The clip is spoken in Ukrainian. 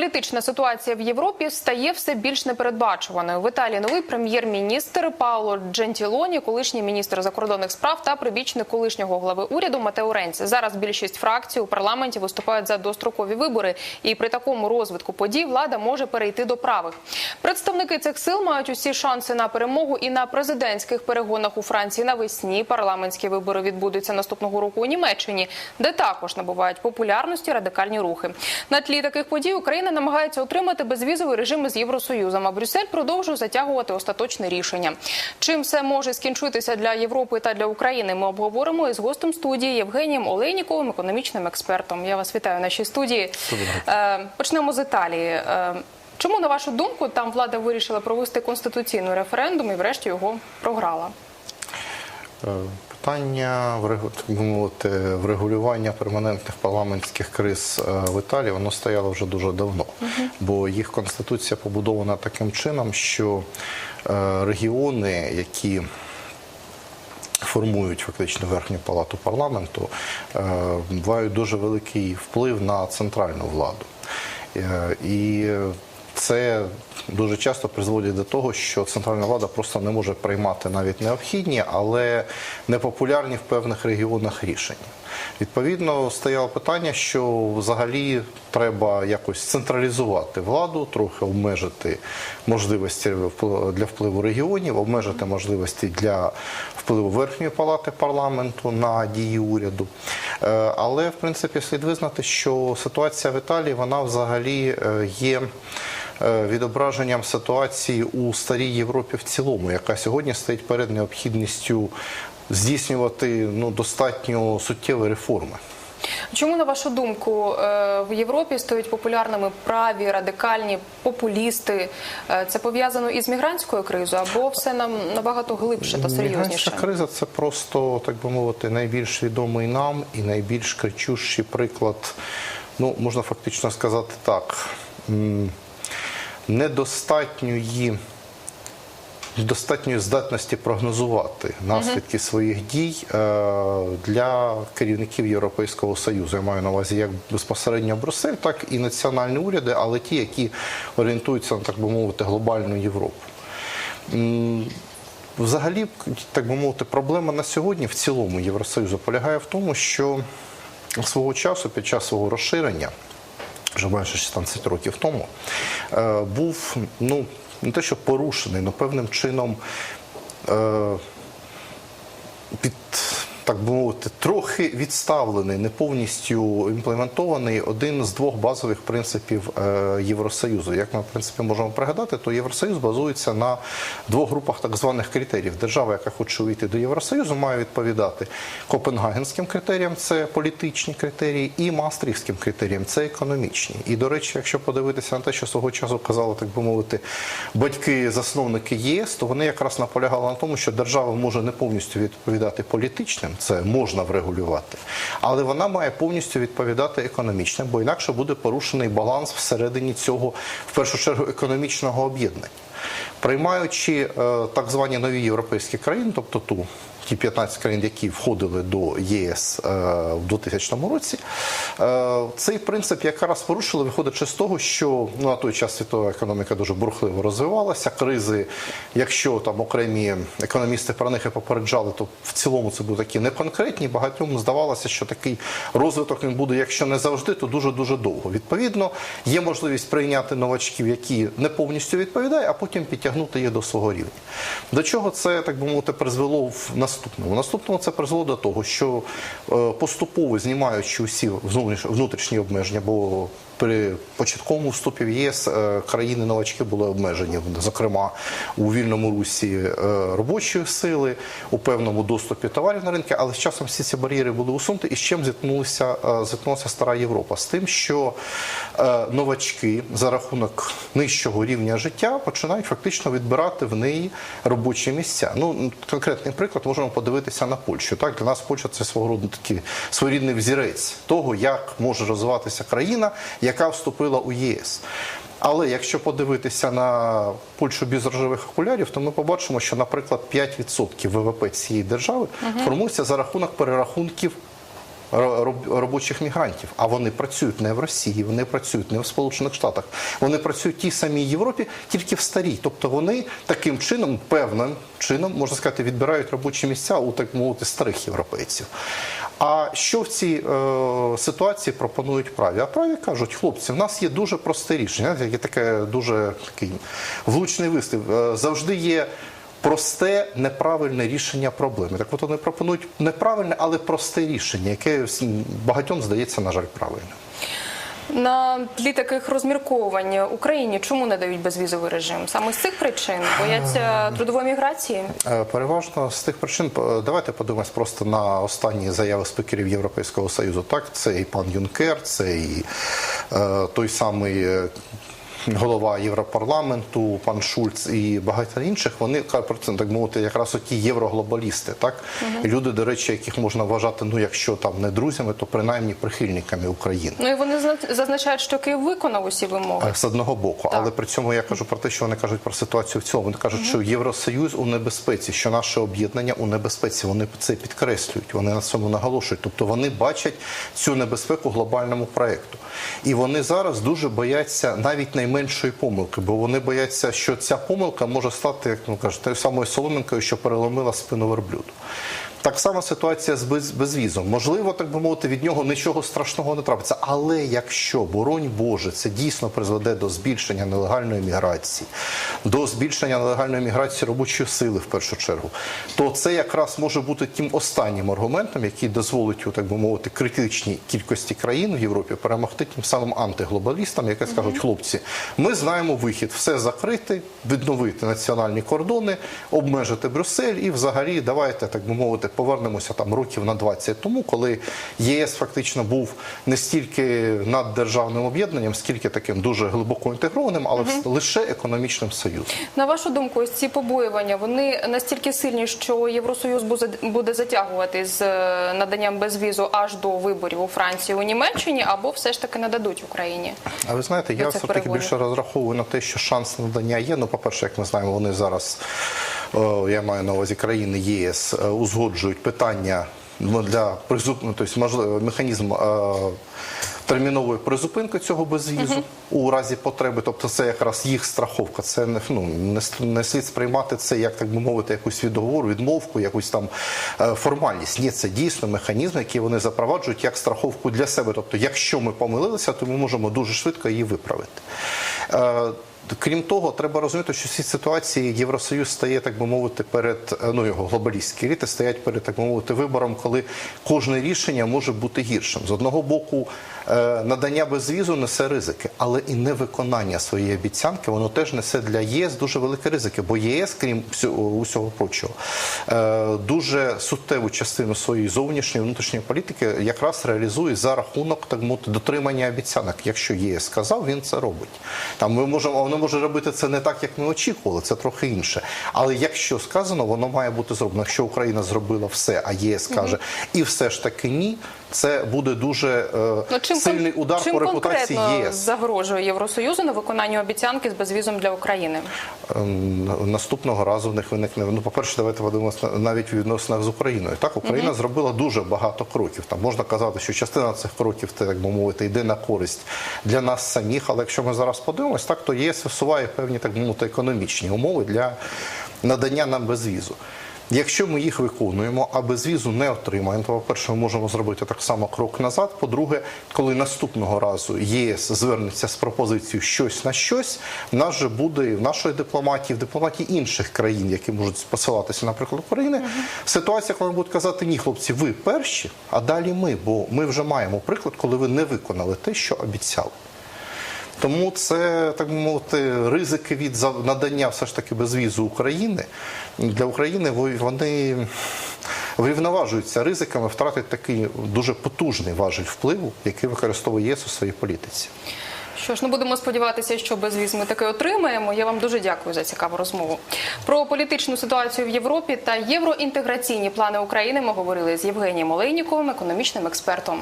Політична ситуація в Європі стає все більш непередбачуваною. В Італії новий прем'єр-міністр Пауло Джентілоні, колишній міністр закордонних справ та прибічник колишнього глави уряду Матео Ренці. Зараз більшість фракцій у парламенті виступають за дострокові вибори, і при такому розвитку подій влада може перейти до правих. Представники цих сил мають усі шанси на перемогу і на президентських перегонах у Франції навесні. Парламентські вибори відбудуться наступного року у Німеччині, де також набувають популярності радикальні рухи. На тлі таких подій Україна намагається отримати безвізовий режим з Євросоюзом. А Брюссель продовжує затягувати остаточне рішення. Чим все може скінчитися для Європи та для України? Ми обговоримо із гостем студії Євгенієм Олейніковим, економічним експертом. Я вас вітаю в нашій студії. Е, Почнемо з Італії. Е, Чому, на вашу думку, там влада вирішила провести конституційний референдум і, врешті, його програла? Питання врегулювання перманентних парламентських криз е, в Італії воно стояло вже дуже давно, бо їх конституція побудована таким чином, що е, регіони, які формують фактично верхню палату парламенту, е, мають дуже великий вплив на центральну владу. І це дуже часто призводить до того, що центральна влада просто не може приймати навіть необхідні, але непопулярні в певних регіонах рішення. Відповідно, стояло питання, що взагалі треба якось централізувати владу, трохи обмежити можливості для впливу регіонів, обмежити можливості для впливу верхньої палати парламенту на дії уряду. Е, Але в принципі слід визнати, що ситуація в Італії вона взагалі е, є е, відображенням ситуації у старій Європі в цілому, яка сьогодні стоїть перед необхідністю здійснювати ну достатньо суттєві реформи. Чому, на вашу думку, е, в Європі стають популярними праві, радикальні популісти? Е, Це пов'язано із мігрантською кризою або все нам набагато глибше та серйозніше? Мігрантська криза це просто, так би мовити, найбільш відомий нам і найбільш кричущий приклад. Ну, можна фактично сказати так. Недостатньої достатньої здатності прогнозувати наслідки своїх дій е, для керівників Європейського Союзу. Я маю на увазі як безпосередньо Брюссель, так і національні уряди, але ті, які орієнтуються на так би мовити глобальну Європу. Взагалі, так би мовити, проблема на сьогодні в цілому Євросоюзу полягає в тому, що свого часу під час свого розширення вже майже 16 років тому, е, був ну не те, що порушений, але певним чином е, під. Так би мовити, трохи відставлений, не повністю імплементований один з двох базових принципів е, Євросоюзу. Як ми в принципі можемо пригадати, то Євросоюз базується на двох групах так званих критеріїв. Держава, яка хоче увійти до Євросоюзу, має відповідати Копенгагенським критеріям, це політичні критерії, і Маастрихтським критеріям, це економічні. І до речі, якщо подивитися на те, що свого часу казали, так би мовити, батьки-засновники ЄС, то вони якраз наполягали на тому, що держава може не повністю відповідати політичним, це можна врегулювати, але вона має повністю відповідати економічним, бо інакше буде порушений баланс всередині цього, в першу чергу, економічного об'єднання. Приймаючи е, так звані нові європейські країни, тобто ту. Ті 15 країн, які входили до ЄС е, в 2000 році, е, цей принцип якраз порушили, виходячи з того, що ну, на той час світова економіка дуже бурхливо розвивалася. Кризи, якщо там окремі економісти про них і попереджали, то в цілому це були такі неконкретні. Багатьом здавалося, що такий розвиток він буде, якщо не завжди, то дуже дуже довго. Відповідно, є можливість прийняти новачків, які не повністю відповідають, а потім підтягнути їх до свого рівня. До чого це так би мовити призвело в наступному? В наступному це призвело до того, що е, поступово знімаючи усі внутрішні обмеження, бо при початковому вступі в ЄС е, країни новачки були обмежені, зокрема у вільному русі е, робочої сили, у певному доступі товарів на ринки, але з часом всі ці бар'єри були усунуті, і з чим зіткнулися е, зіткнулася стара Європа? З тим, що новачки за рахунок нижчого рівня життя починають фактично відбирати в неї робочі місця. Ну конкретний приклад можемо подивитися на Польщу. Так для нас Польща це свого роду такий своєрідний взірець того, як може розвиватися країна, яка вступила у ЄС. Але якщо подивитися на Польщу без рожевих окулярів, то ми побачимо, що, наприклад, 5% ВВП цієї держави формується за рахунок перерахунків робочих мігрантів. А вони працюють не в Росії, вони працюють не в Сполучених Штатах. Вони працюють в тій самій Європі, тільки в старій. Тобто вони таким чином, певним чином, можна сказати, відбирають робочі місця у так мовити старих європейців. А що в цій е, ситуації пропонують праві? А праві кажуть, хлопці, в нас є дуже просте рішення. Є таке дуже такий влучний вислів. Е, завжди є просте неправильне рішення проблеми. Так от вони пропонують неправильне, але просте рішення, яке багатьом здається, на жаль, правильним. На тлі таких розмірковань Україні чому не дають безвізовий режим? Саме з цих причин бояться трудової міграції. Е, Переважно з тих причин е, давайте подивимось просто на останні заяви спікерів Європейського Союзу. Так, це і пан Юнкер, це і е, той самий. Голова Європарламенту, пан Шульц і багато інших, вони так мовити, якраз оті євроглобалісти, так люди, до речі, яких можна вважати, ну якщо там не друзями, то принаймні прихильниками України. Ну і вони зазначають, що Київ виконав усі вимоги. Е, З одного боку, але при цьому я кажу про те, що вони кажуть про ситуацію в цілому. Вони кажуть, що Євросоюз у небезпеці, що наше об'єднання у небезпеці. Вони це підкреслюють, вони на цьому наголошують. Тобто вони бачать цю небезпеку глобальному проекту. І вони зараз дуже бояться навіть найменшої помилки, бо вони бояться, що ця помилка може стати, як ну кажуть, самою соломинкою, що переломила спину верблюду. Так само ситуація з без, безвізом. Можливо, так би мовити, від нього нічого страшного не трапиться. Але якщо, боронь Боже, це дійсно призведе до збільшення нелегальної міграції, до збільшення нелегальної міграції робочої сили в першу чергу, то це якраз може бути тим останнім аргументом, який дозволить у так би мовити критичній кількості країн в Європі перемогти тим самим антиглобалістам, які скажуть, хлопці, ми знаємо вихід, все закрити, відновити національні кордони, обмежити Брюссель і взагалі давайте так би мовити повернемося там років на 20 тому, коли єС фактично був не стільки наддержавним об'єднанням, скільки таким дуже глибоко інтегрованим, але лише економічним союзом. На вашу думку, ось ці побоювання вони настільки сильні, що Євросоюз буде- затягувати з е, наданням безвізу аж до виборів у Франції у Німеччині, або все ж таки нададуть Україні. А ви знаєте, я все таки більше розраховую на те, що шанс надання є. Ну, по-перше, як ми знаємо, вони зараз, я маю на увазі країни ЄС, е, узгоджують питання ну, для тобто, можливо, механізм. е, Термінової призупинки цього безвізу у разі потреби, тобто це якраз їх страховка. Це не ну не, не слід сприймати це як так би мовити, якусь відговору, відмовку, якусь там е, формальність. Ні, це дійсно механізм, який вони запроваджують як страховку для себе. Тобто, якщо ми помилилися, то ми можемо дуже швидко її виправити. Е, Крім того, треба розуміти, що в цій ситуації Євросоюз стає, так би мовити, перед е, ну його глобалістські еліти стоять перед так би мовити вибором, коли кожне рішення може бути гіршим. З одного боку, е, надання безвізу несе ризики, але і невиконання своєї обіцянки воно теж несе для ЄС дуже великі ризики. Бо ЄС, крім усього прочого, е, дуже суттєву частину своєї зовнішньої внутрішньої політики якраз реалізує за рахунок так мовити дотримання обіцянок. Якщо ЄС сказав, він це робить. Там ми можемо воно може робити це не так, як ми очікували. Це трохи інше. Але якщо сказано, воно має бути зроблено. Якщо Україна зробила все, а ЄС каже, і все ж таки ні. Це буде дуже е, Ну, чим, сильний удар чим по репутації конкретно єС. загрожує Євросоюзу на виконанню обіцянки з безвізом для України? Ем, наступного разу в них виникне. Ну, по-перше, давайте подивимося навіть у відносинах з Україною. Так, Україна зробила дуже багато кроків. Там можна казати, що частина цих кроків, так би мовити, йде на користь для нас самих. Але якщо ми зараз подивимось, так то ЄС висуває певні так мовити економічні умови для надання нам безвізу. Якщо ми їх виконуємо, а безвізу не отримаємо, то по-перше, ми можемо зробити так само крок назад. По-друге, коли наступного разу ЄС звернеться з пропозицією щось на щось, в нас же буде в нашої дипломатії, в дипломатії інших країн, які можуть посилатися, наприклад, України, ситуація, коли будуть казати, ні, хлопці, ви перші, а далі ми, бо ми вже маємо приклад, коли ви не виконали те, що обіцяли. Тому це так би мовити ризики від надання все ж таки безвізу України для України. во- Вони врівноважуються ризиками втратити такий дуже потужний важіль впливу, який використовує ЄС у своїй політиці. Що ж, ну будемо сподіватися, що безвіз ми таки отримаємо. Я вам дуже дякую за цікаву розмову. Про політичну ситуацію в Європі та євроінтеграційні плани України ми говорили з Євгенієм Олейніковим, економічним експертом.